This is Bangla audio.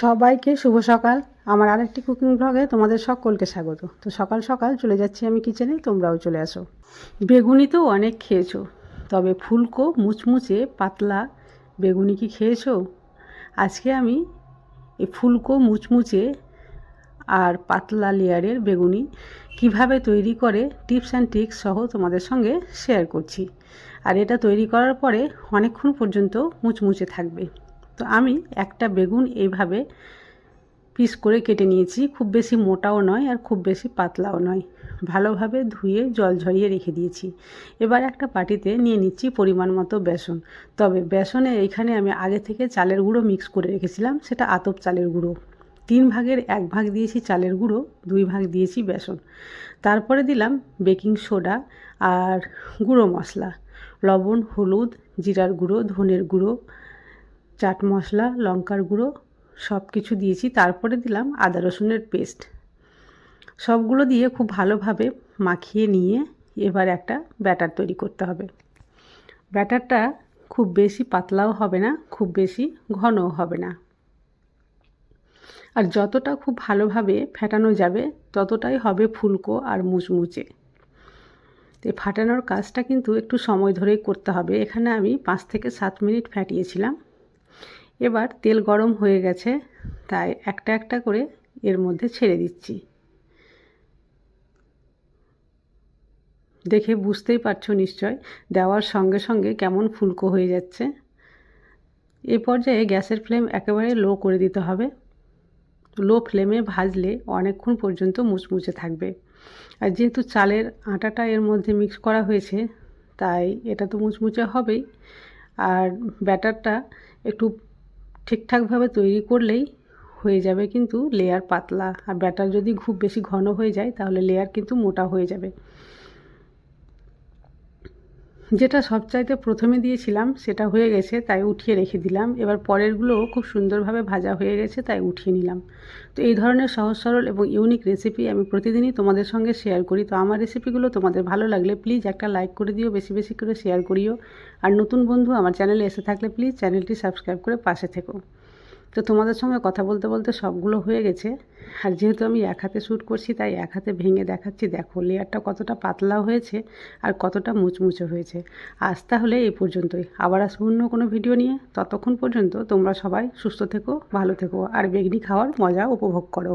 সবাইকে শুভ সকাল। আমার আরেকটি কুকিং ব্লগে তোমাদের সকলকে স্বাগত। তো সকাল সকাল চলে যাচ্ছি আমি কিচেনে তোমরাও চলে আসো। বেগুনি তো অনেক খেয়েছো, তবে ফুলকো মুচমুচে পাতলা বেগুনি কি খেয়েছো? আজকে আমি এই ফুলকো মুচমুচে আর পাতলা লেয়ারের বেগুনি কীভাবে তৈরি করে টিপস অ্যান্ড ট্রিক্স সহ তোমাদের সঙ্গে শেয়ার করছি। আর এটা তৈরি করার পরে অনেকক্ষণ পর্যন্ত মুচমুচে থাকবে। তো আমি একটা বেগুন এইভাবে পিস করে কেটে নিয়েছি। খুব বেশি মোটাও নয় আর খুব বেশি পাতলাও নয়। ভালোভাবে ধুয়ে জল ঝরিয়ে রেখে দিয়েছি। এবার একটা পাটিতে নিয়ে নিচ্ছি পরিমাণ মতো বেসন। তবে বেসনে এইখানে আমি আগে থেকে চালের গুঁড়ো মিক্স করে রেখেছিলাম, সেটা আতপ চালের গুঁড়ো। তিন ভাগের এক ভাগ দিয়েছি চালের গুঁড়ো, দুই ভাগ দিয়েছি বেসন। তারপরে দিলাম বেকিং সোডা আর গুঁড়ো মশলা। লবণ, হলুদ, জিরার গুঁড়ো, ধনের গুঁড়ো চাট মশলা, লঙ্কার গুঁড়ো সব কিছু দিয়েছি। তারপরে দিলাম আদা রসুনের পেস্ট। সবগুলো দিয়ে খুব ভালোভাবে মাখিয়ে নিয়ে এবার একটা ব্যাটার তৈরি করতে হবে। ব্যাটারটা খুব বেশি পাতলাও হবে না, খুব বেশি ঘনও হবে না। আর যতটা খুব ভালোভাবে ফেটানো যাবে, ততটাই হবে ফুলকো আর মুচমুচে। তো ফাটানোর কাজটা কিন্তু একটু সময় ধরেই করতে হবে। এখানে আমি পাঁচ থেকে সাত মিনিট ফ্যাটিয়েছিলাম এবার তেল গরম হয়ে গেছে, তাই একটা একটা করে এর মধ্যে ছেড়ে দিচ্ছি। দেখে বুঝতেই পারছ নিশ্চয়, দেওয়ার সঙ্গে সঙ্গে কেমন ফুলকো হয়ে যাচ্ছে। এ পর্যায়ে গ্যাসের ফ্লেম একেবারে লো করে দিতে হবে। লো ফ্লেমে ভাজলে অনেকক্ষণ পর্যন্ত মুচমুচে থাকবে। আর যেহেতু চালের আটাটা এর মধ্যে মিক্স করা হয়েছে, তাই এটা তো মুচমুচে হবেই। আর ব্যাটারটা একটু ঠিকঠাকভাবে তৈরি করলেই হয়ে যাবে কিন্তু লেয়ার পাতলা। আর ব্যাটার যদি খুব বেশি ঘন হয়ে যায়, তাহলে লেয়ার কিন্তু মোটা হয়ে যাবে। যেটা সবচাইতে প্রথমে দিয়েছিলাম সেটা হয়ে গেছে, তাই উঠিয়ে রেখে দিলাম। এবার পরেরগুলোও খুব সুন্দরভাবে ভাজা হয়ে গেছে, তাই উঠিয়ে নিলাম। তো এই ধরনের সহজ, সরল এবং ইউনিক রেসিপি আমি প্রতিদিনই তোমাদের সঙ্গে শেয়ার করি। তো আমার রেসিপিগুলো তোমাদের ভালো লাগলে প্লিজ একটা লাইক করে দিও, বেশি বেশি করে শেয়ার করিও। আর নতুন বন্ধু আমার চ্যানেলে এসে থাকলে প্লিজ চ্যানেলটি সাবস্ক্রাইব করে পাশে থেকো। তো তোমাদের সঙ্গে কথা বলতে বলতে সবগুলো হয়ে গেছে। আর যেহেতু আমি এক হাতে শ্যুট করছি, তাই এক হাতে ভেঙে দেখাচ্ছি। দেখো, লেয়ারটা কতটা পাতলা হয়েছে আর কতটা মুচমুচে হয়েছে। আজ তাহলে এই পর্যন্তই। আবার আসব অন্য কোনো ভিডিও নিয়ে। ততক্ষণ পর্যন্ত তোমরা সবাই সুস্থ থেকো, ভালো থেকো, আর বেগনি খাওয়ার মজা উপভোগ করো।